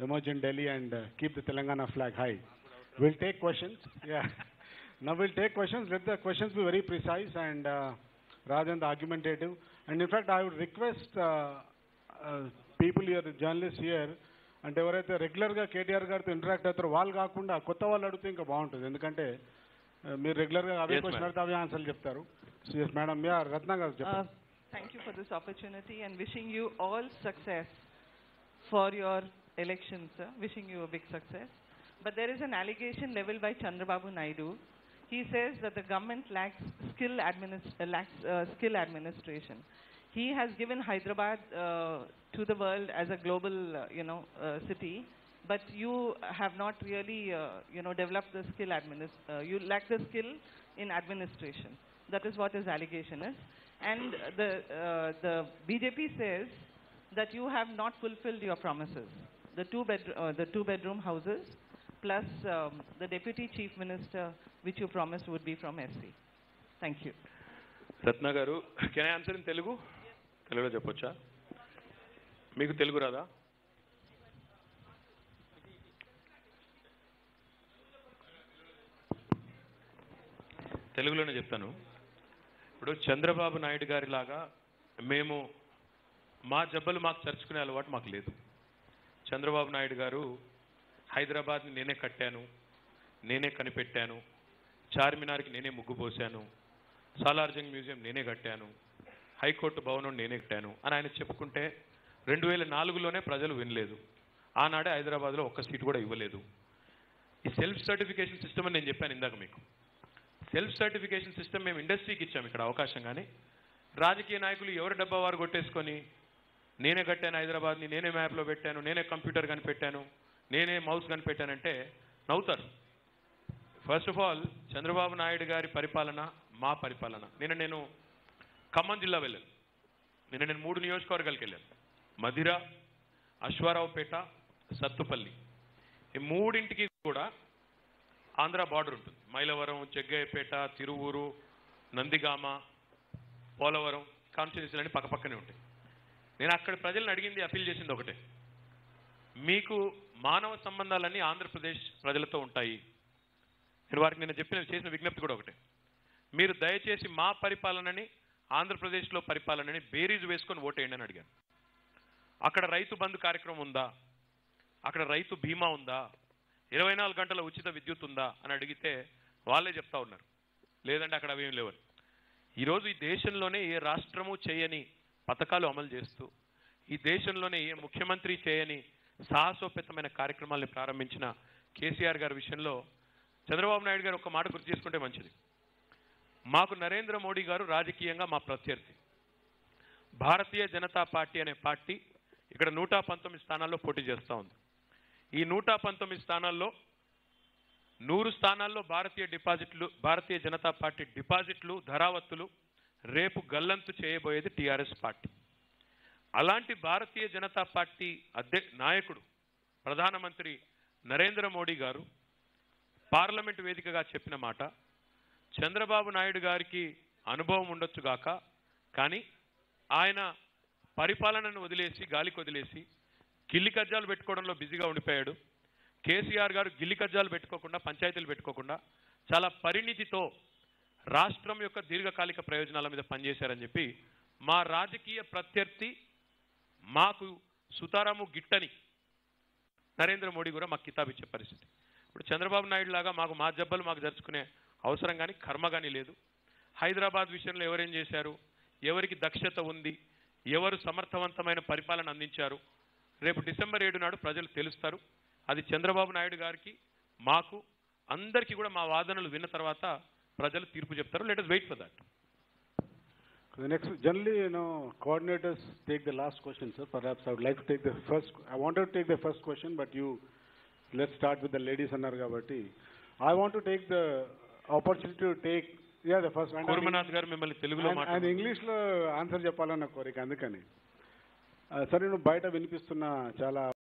emerge in Delhi and uh, keep the Telangana flag high. We'll take questions. Yeah. Now we'll take questions. Let the questions be very precise and uh, rather than the argumentative. And in fact, I would request uh, uh, people here, the journalists here, అంటే ఎవరైతే రెగ్యులర్గా కేటీఆర్ గారితో interact అవుతారో వాళ్ళు కాకుండా కొత్త వాళ్ళు అడిగితే ఇంకా బాగుంటుంది ఎందుకంటే uh, మీరు రెగ్యులర్గా అవే క్వశ్చన్. అడిగితే అవే ఆన్సర్లు చెప్తారు ఎస్ మేడం యా రత్న గారు Uh, చెప్పండి Thank you for this opportunity and wishing you all success for your elections, sir. Wishing you a big success. But there is an allegation leveled by Chandrababu Naidu. He says that the government lacks skill, administ- uh, lacks, uh, skill administration. He has given Hyderabad uh, to the world as a global, uh, you know, uh, city. But you have not really, uh, you know, developed the skill administ- uh, You lack the skill in administration. That is what his allegation is. And the, uh, the BJP says that you have not fulfilled your promises. The two, bed, uh, the two bedroom houses plus um, the deputy chief minister which you promised would be from SC. Thank you. Ratna గారు can I answer in Telugu తెలుగులో చెప్పొచ్చా మీకు తెలుగు రాదా తెలుగులోనే చెప్తాను ఇప్పుడు చంద్రబాబు నాయుడు గారి లాగా మేము మా జబ్బలు మాకు చర్చుకునే అలవాటు మాకు లేదు చంద్రబాబు నాయుడు గారు హైదరాబాద్ని నేనే కట్టాను నేనే కనిపెట్టాను చార్మినార్కి నేనే ముగ్గు పోశాను సాలార్జంగ్ మ్యూజియం నేనే కట్టాను హైకోర్టు భవనం నేనే కట్టాను అని ఆయన చెప్పుకుంటే రెండు వేల నాలుగులోనే ప్రజలు వినలేదు. ఆనాడే హైదరాబాద్లో ఒక్క సీటు కూడా ఇవ్వలేదు. ఈ సెల్ఫ్ సర్టిఫికేషన్ సిస్టమ్ అని నేను చెప్పాను ఇందాక మీకు. సెల్ఫ్ సర్టిఫికేషన్ సిస్టమ్ మేము ఇండస్ట్రీకి ఇచ్చాము ఇక్కడ అవకాశం కానీ రాజకీయ నాయకులు ఎవరి డబ్బా వారు కొట్టేసుకొని నేనే కట్టాను హైదరాబాద్ని నేనే మ్యాప్లో పెట్టాను నేనే కంప్యూటర్ కనిపెట్టాను నేనే మౌస్ కనిపెట్టానంటే నవ్వుతారు. First of all Chandrababu Naidu గారి పరిపాలన మా పరిపాలన. నిన్న నేను ఖమ్మం జిల్లా వెళ్ళాను. నిన్న నేను మూడు నియోజకవర్గాలకు వెళ్ళాను. మధిర అశ్వారావుపేట సత్తుపల్లి. ఈ మూడింటికి కూడా ఆంధ్ర బార్డర్ ఉంటుంది. మైలవరం చెగ్గయ్యపేట తిరువూరు నందిగామ పోలవరం కాన్స్టిట్యూన్సీలు అన్ని పక్కపక్కనే ఉంటాయి. నేను అక్కడ ప్రజలను అడిగింది అప్పీల్ చేసింది ఒకటే. మీకు మానవ సంబంధాలన్నీ ఆంధ్రప్రదేశ్ ప్రజలతో ఉంటాయి. నేను వారికి నేను చెప్పిన చేసిన విజ్ఞప్తి కూడా ఒకటే. మీరు దయచేసి మా పరిపాలనని ఆంధ్రప్రదేశ్లో పరిపాలనని బేరీజు వేసుకొని ఓటేయండి అని అడిగాను. అక్కడ రైతు బంధు కార్యక్రమం ఉందా? అక్కడ రైతు బీమా ఉందా? ఇరవై నాలుగు గంటల ఉచిత విద్యుత్ ఉందా? అని అడిగితే వాళ్ళే చెప్తా ఉన్నారు. లేదంటే అక్కడ అవేం లేవని. ఈరోజు ఈ దేశంలోనే ఏ రాష్ట్రము చేయని పథకాలు అమలు చేస్తూ ఈ దేశంలోనే ఏ ముఖ్యమంత్రి చేయని సాహసోపేతమైన కార్యక్రమాల్ని ప్రారంభించిన కేసీఆర్ గారి విషయంలో చంద్రబాబు నాయుడు గారు ఒక మాట గుర్తు చేసుకుంటే మంచిది. మాకు నరేంద్ర మోడీ గారు రాజకీయంగా మా ప్రత్యర్థి. భారతీయ జనతా పార్టీ అనే పార్టీ ఇక్కడ నూట పంతొమ్మిది స్థానాల్లో పోటీ చేస్తూ ఉంది. ఈ నూట పంతొమ్మిది స్థానాల్లో నూరు స్థానాల్లో భారతీయ డిపాజిట్లు భారతీయ జనతా పార్టీ డిపాజిట్లు ధరావత్తులు రేపు గల్లంతు చేయబోయేది టీఆర్ఎస్ పార్టీ. అలాంటి భారతీయ జనతా పార్టీ అధ్య నాయకుడు ప్రధానమంత్రి నరేంద్ర మోడీ గారు పార్లమెంట్ వేదికగా చెప్పిన మాట చంద్రబాబు నాయుడు గారికి అనుభవం ఉండొచ్చుగాక కానీ ఆయన పరిపాలనను వదిలేసి గాలికి వదిలేసి గిల్లి కజ్జాలు పెట్టుకోవడంలో బిజీగా ఉండిపోయాడు. కేసీఆర్ గారు గిల్లి కజ్జాలు పెట్టుకోకుండా పంచాయతీలు పెట్టుకోకుండా చాలా పరిణితితో రాష్ట్రం యొక్క దీర్ఘకాలిక ప్రయోజనాల మీద పనిచేశారని చెప్పి మా రాజకీయ ప్రత్యర్థి మాకు సుతారాము గిట్టని నరేంద్ర మోడీ కూడా మాకు కితాబు ఇచ్చే పరిస్థితి. ఇప్పుడు చంద్రబాబు నాయుడు లాగా మాకు మా జబ్బలు మాకు జరుచుకునే అవసరం కానీ కర్మ కానీ లేదు. హైదరాబాద్ విషయంలో ఎవరేం చేశారు? ఎవరికి దక్షత ఉంది? ఎవరు సమర్థవంతమైన పరిపాలన అందించారు? రేపు డిసెంబర్ ఏడు నాడు ప్రజలు తెలుస్తారు. అది చంద్రబాబు నాయుడు గారికి మాకు అందరికీ కూడా మా వాదనలు విన్న తర్వాత ప్రజలు తీర్పు చెప్తారు. Letters wait for that next generally you know coordinators take the last question sir perhaps I would like take the first I want take the first question but you let start with the ladies అన్నారు కాబట్టి. I want take the opportunity to take ya the first Gurunath గారు మిమ్మల్ని తెలుగులో ఇంగ్లీష్లో answer చెప్పాలన్న కోరిక అందుకని. సరే నువ్వు బయట వినిపిస్తున్న చాలా